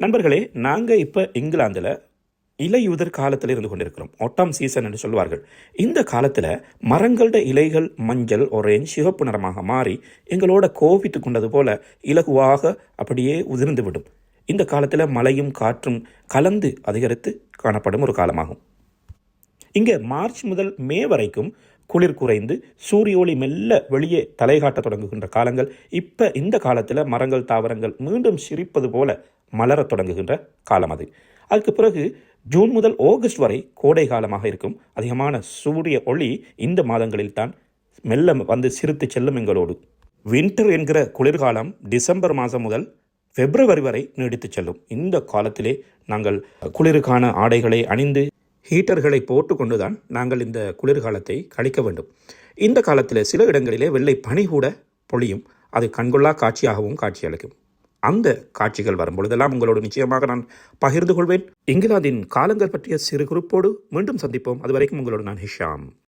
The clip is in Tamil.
நண்பர்களே நாங்கள் இப்போ இங்கிலாந்தில் இலையுதிர் காலத்தில் இருந்து கொண்டிருக்கிறோம். ஒட்டாம் சீசன் என்று சொல்வார்கள். இந்த காலத்தில் மரங்களோட இலைகள் மஞ்சள் ஒரேஞ்ச் சிவப்பு நிறமாக மாறி எங்களோட கோவித்து கொண்டது போல இலகுவாக அப்படியே உதிர்ந்து விடும். இந்த காலத்தில் மழையும் காற்றும் கலந்து அதிகரித்து காணப்படும் ஒரு காலமாகும். இங்கே மார்ச் முதல் மே வரைக்கும் குளிர் குறைந்து சூரிய ஒளி மெல்ல வெளியே தலைகாட்ட தொடங்குகின்ற காலங்கள். இப்போ இந்த காலத்தில் மரங்கள் தாவரங்கள் மீண்டும் சிரிப்பது போல மலரத் தொடங்குகின்ற காலம் அது. அதுக்கு பிறகு ஜூன் முதல் ஆகஸ்ட் வரை கோடை காலமாக இருக்கும். அதிகமான சூரிய ஒளி இந்த மாதங்களில் தான் மெல்ல வந்து சிரித்து செல்லும் எங்களோடு. வின்டர் என்கிற குளிர்காலம் டிசம்பர் மாதம் முதல் பிப்ரவரி வரை நீடித்து செல்லும். இந்த காலத்திலே நாங்கள் குளிருக்கான ஆடைகளை அணிந்து ஹீட்டர்களை போட்டுக்கொண்டுதான் நாங்கள் இந்த குளிர்காலத்தை கழிக்க வேண்டும். இந்த காலத்தில் சில இடங்களிலே வெள்ளை பனி கூட பொழியும். அது கண்கொள்ளா காட்சியாகவும் காட்சியளிக்கும். அந்த காட்சிகள் வரும்பொழுதெல்லாம் உங்களோடு நிச்சயமாக நான் பகிர்ந்து கொள்வேன். இங்கிலாந்தின் காலங்கள் பற்றிய சிறு குறிப்போடு மீண்டும் சந்திப்போம். அதுவரைக்கும் உங்களோடு நான் ஹிஷாம்.